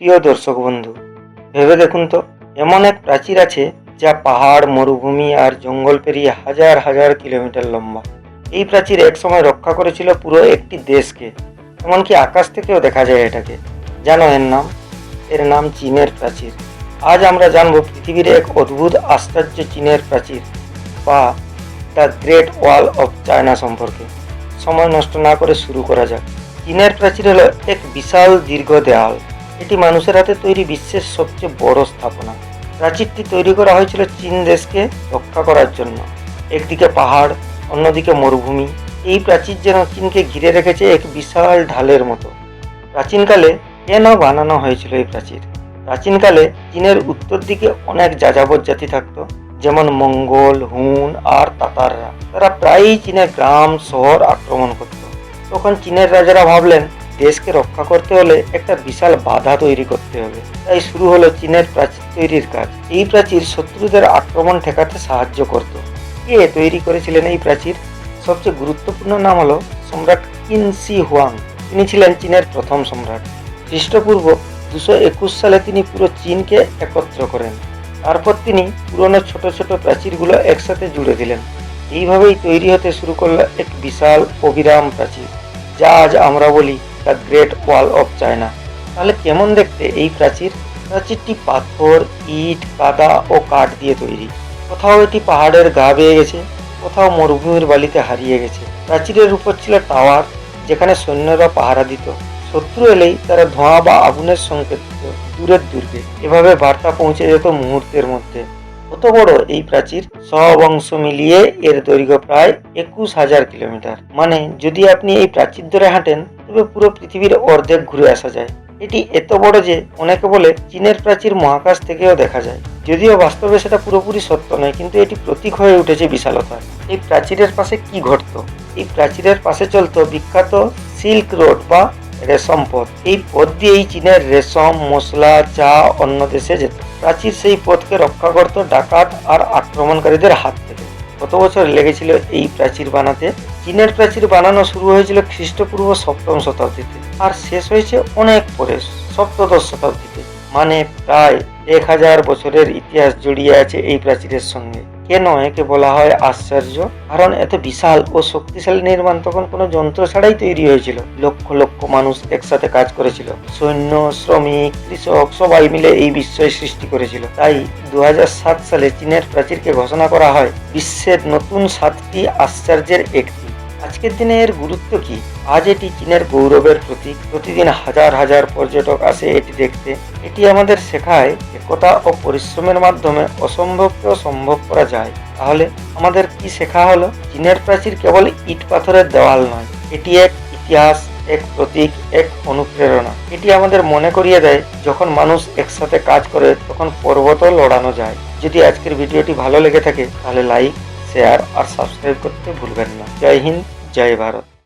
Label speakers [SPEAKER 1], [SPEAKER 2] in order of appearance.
[SPEAKER 1] প্রিয় দর্শক বন্ধু, ভেবে দেখুন তো, এমন এক প্রাচীর আছে যা পাহাড়, মরুভূমি আর জঙ্গল পেরিয়ে হাজার হাজার কিলোমিটার লম্বা। এই প্রাচীর একসময় রক্ষা করেছিল পুরো একটি দেশকে, এমনকি আকাশ থেকেও দেখা যায় এটাকে। জানো এর নাম? এর নাম চীনের প্রাচীর। আজ আমরা জানব পৃথিবীর এক অদ্ভুত আশ্চর্য চীনের প্রাচীর বা the great wall of China সম্পর্কে। সময় নষ্ট না করে শুরু করা যাক। চীনের প্রাচীর হলো এক বিশাল দীর্ঘ দেয়াল এটি মানুষের হাতে তৈরি বিশ্বের সবচেয়ে বড় স্থাপনা। প্রাচীরটি তৈরি করা হয়েছিল চীন দেশকে রক্ষা করার জন্য। একদিকে পাহাড়, অন্যদিকে মরুভূমি। এই প্রাচীর যেন চীনকে ঘিরে রেখেছে এক বিশাল ঢালের মতো। প্রাচীনকালে কেন বানানো হয়েছিল এই প্রাচীর? প্রাচীনকালে চীনের উত্তর দিকে অনেক যাযাবর জাতি থাকতো, যেমন মঙ্গল, হুন আর তাতাররা। তারা প্রায়ই চীনের গ্রাম, শহর আক্রমণ করত। তখন চীনের রাজারা ভাবলেন দেশকে রক্ষা করতে হলে একটা বিশাল বাধা তৈরি করতে হবে। তাই শুরু হলো চীনের প্রাচীর তৈরির কাজ। এই প্রাচীর শত্রুদের আক্রমণ ঠেকাতে সাহায্য করত। কে তৈরি করেছিলেন এই প্রাচীর? সবচেয়ে গুরুত্বপূর্ণ নাম হলো সম্রাট কিন সি হুয়াং। তিনি ছিলেন চীনের প্রথম সম্রাট। খ্রিস্টপূর্ব দুশো একুশ সালে তিনি পুরো চীনকে একত্র করেন। তারপর তিনি পুরনো ছোট ছোট প্রাচীরগুলো একসাথে জুড়ে দিলেন। এইভাবেই তৈরি হতে শুরু করল এক বিশাল অবিরাম প্রাচীর, যা আজ আমরা বলি the great wall of China তাহলে কেমন দেখতে এই প্রাচীর? প্রাচীরটি পাথর, ইট, কাদা ও কাঠ দিয়ে তৈরি। কোথাও এটি পাহাড়ের গা বেয়ে গেছে, কোথাও মরুভূমির বালিতে হারিয়ে গেছে। প্রাচীরের উপর ছিল টাওয়ার, যেখানে সৈন্যরা পাহারা দিত। শত্রু এলেই তারা ধোঁয়া বা আগুনের সংকেত দিত দূরের দুর্গে। এভাবে বার্তা পৌঁছে যেত মুহূর্তের মধ্যে। কত বড় এই প্রাচীর? সব অংশ মিলিয়ে এর দৈর্ঘ্য প্রায় একুশ হাজার কিলোমিটার। মানে যদি আপনি এই প্রাচীর ধরে হাঁটেন, তবে পুরো পৃথিবীর অর্ধেক ঘুরে আসা যায়। এটি এত বড় যে, অনেকে বলে চীনের প্রাচীর মহাকাশ থেকেও দেখা যায়। যদিও বাস্তবে সেটা পুরোপুরি সত্য নয়, কিন্তু এটি প্রতীক হয়ে উঠেছে বিশালতার এই প্রাচীরের পাশে কি ঘটত? এই প্রাচীরের পাশে চলত বিখ্যাত সিল্ক রোড বা রেশম পথ। এই পথ দিয়েই চীনের রেশম, মশলা, চা অন্য দেশে যেত। প্রাচীর সেই পথকে রক্ষা করত ডাকাত আর আক্রমণকারীদের হাত থেকে। কত বছর লেগেছিল এই প্রাচীর বানাতে। চীনের প্রাচীর বানানো শুরু হয়েছিল খ্রিস্টপূর্ব সপ্তম শতাব্দীতে আর শেষ হয়েছে অনেক পরে সপ্তদশ শতাব্দীতে। মানে প্রায় এক হাজার বছরের ইতিহাস জড়িয়ে আছে এই প্রাচীরের সঙ্গে। কেন একে বলা হয় আশ্চর্য। কারণ এত বিশাল ও শক্তিশালী নির্মাণ তখন কোনো যন্ত্র ছাড়াই তৈরি হয়েছিল। লক্ষ লক্ষ মানুষ একসাথে কাজ করেছিল। সৈন্য, শ্রমিক, কৃষক সবাই মিলে এই বিস্ময় সৃষ্টি করেছিল। তাই দু হাজার সাত সালে চীনের প্রাচীরকে ঘোষণা করা হয়, বিশ্বের নতুন সাতটি আশ্চর্যের একটি। আজকের দিনে এর গুরুত্ব কি? আজ এটি চীনের গৌরবের প্রতীক। প্রতিদিন হাজার হাজার পর্যটক আসে এটি দেখতে। এটি আমাদের শেখায় একতা ও পরিশ্রমের মাধ্যমে অসম্ভবকেও সম্ভব করা যায়। তাহলে আমাদের কি শেখা হলো? চীনের প্রাচীর কেবল ইট পাথরের দেওয়াল নয়। এটি এক ইতিহাস, এক প্রতীক, এক অনুপ্রেরণা। এটি আমাদের মনে করিয়ে দেয়, যখন মানুষ একসাথে কাজ করে, তখন পর্বতও লড়ানো যায়। যদি আজকের ভিডিওটি ভালো লেগে থাকে, তাহলে লাইক শেয়ার আর সাবস্ক্রাইব করতে ভুলবেন না। জয় হিন্দ। জয় ভারত